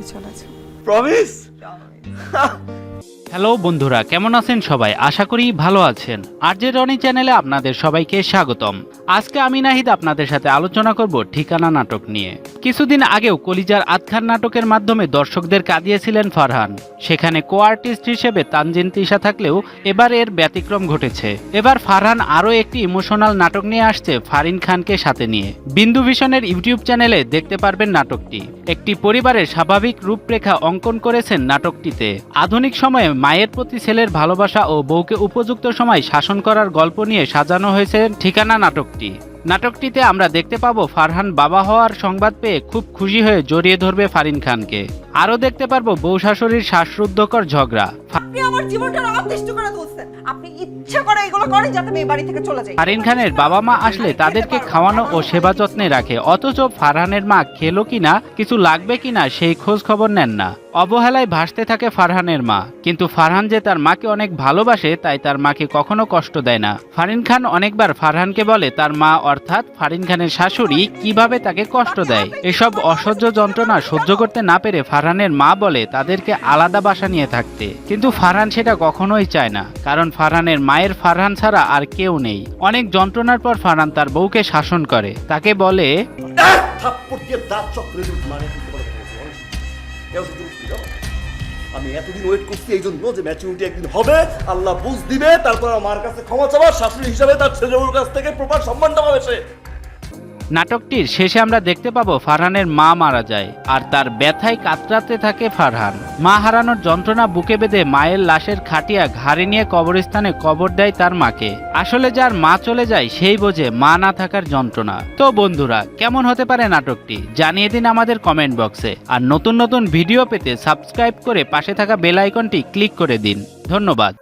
বাড়িতে চলে promise hello বন্ধুরা, কেমন আছেন সবাই? আশা করি ভালো আছেন। আর যে রনি চ্যানেলে আপনাদের সবাইকে স্বাগতম। আজকে আমি নাহিদ আপনাদের সাথে আলোচনা করব ঠিকানা নাটক নিয়ে। কিছুদিন আগেও কলিজার আতখার নাটকের মাধ্যমে দর্শকদের কাঁদিয়েছিলেন ফারহান। সেখানে কো আর্টিস্ট হিসেবে তানজিন তিশা থাকলেও এবার এর ব্যতিক্রম ঘটেছে। এবার ফারহান আরও একটি ইমোশনাল নাটক নিয়ে আসছে ফারিন খানকে সাথে নিয়ে। বিন্দু ভিশনের ইউটিউব চ্যানেলে দেখতে পারবেন নাটকটি। একটি পরিবারের স্বাভাবিক রূপরেখা অঙ্কন করেছেন নাটকটিতে। আধুনিক সময়ে মায়ের প্রতি ছেলের ভালোবাসা ও বউকে উপযুক্ত সময় শাসন করার গল্প নিয়ে সাজানো হয়েছে ঠিকানা নাটকটি। নাটকটিতে আমরা দেখতে পাব ফারহান বাবা হওয়ার সংবাদ পেয়ে খুব খুশি হয়ে জড়িয়ে ধরবে ফারিন খানকে। আরও দেখতে পারব বউ শাশুড়ির শ্বাসরুদ্ধকর ঝগড়া। আপনি আমার জীবনটা অতিষ্ঠ করে তুলছেন। আপনি ইচ্ছা করে এগুলো করেন যাতে আমি বাড়ি থেকে চলে যাই ফারিন খানের বাবা মা আসলে তাদেরকে খাওয়ানো ও সেবা যত্নে রাখে অথচ ফারহানের মা খেলো কিনা কিছু লাগবে কিনা সেই খোঁজ খবর নেন না। অবহেলায় ভাসতে থাকে ফারহানের মা কিন্তু ফারহান যে তার মাকে অনেক ভালোবাসে তাই তার মাকে কখনো কষ্ট দেয় না। ফারিন খান অনেকবার ফারহানকে বলে তার মা অর্থাৎ ফারিন খানের শাশুড়ি কীভাবে তাকে কষ্ট দেয়? এসব অসহ্য যন্ত্রণা সহ্য করতে না পেরে ফারহানের মা বলে তাদেরকে আলাদা বাসা নিয়ে থাকতে। কিন্তু ফারহান সেটা কখনোই চায় না, কারণ ফারহানের মায়ের ফারহান ছাড়া আর কেউ নেই। অনেক যন্ত্রণার পর ফারহান তার বউকে শাসন করে। তাকে বলে মানে। আমি এতদিন ওয়েট করছি এই জন্য যে ম্যাচুরিটি একদিন হবে, আল্লাহ বুঝ দিবে, তারপর আমার কাছে ক্ষমা চাওয়া শাশুড়ি হিসাবে তার ছেলের কাছ থেকে প্রপার সম্মানটা পাবে সে। নাটকটির শেষে আমরা দেখতে পাবো ফারহানের মা মারা যায়, আর তার ব্যথায় কাতরাতে থাকে ফারহান। মা হারানোর যন্ত্রণা বুকে বেঁধে মায়ের লাশের খাটিয়া ঘাড়ে নিয়ে কবরস্থানে কবর দেয় তার মাকে। আসলে যার মা চলে যায় সেই বোঝে মা না থাকার যন্ত্রণা। তো বন্ধুরা, কেমন হতে পারে নাটকটি? জানিয়ে দিন আমাদের কমেন্ট বক্সে। আর নতুন নতুন ভিডিও পেতে সাবস্ক্রাইব করে পাশে থাকা বেল আইকনটি ক্লিক করে দিন। ধন্যবাদ।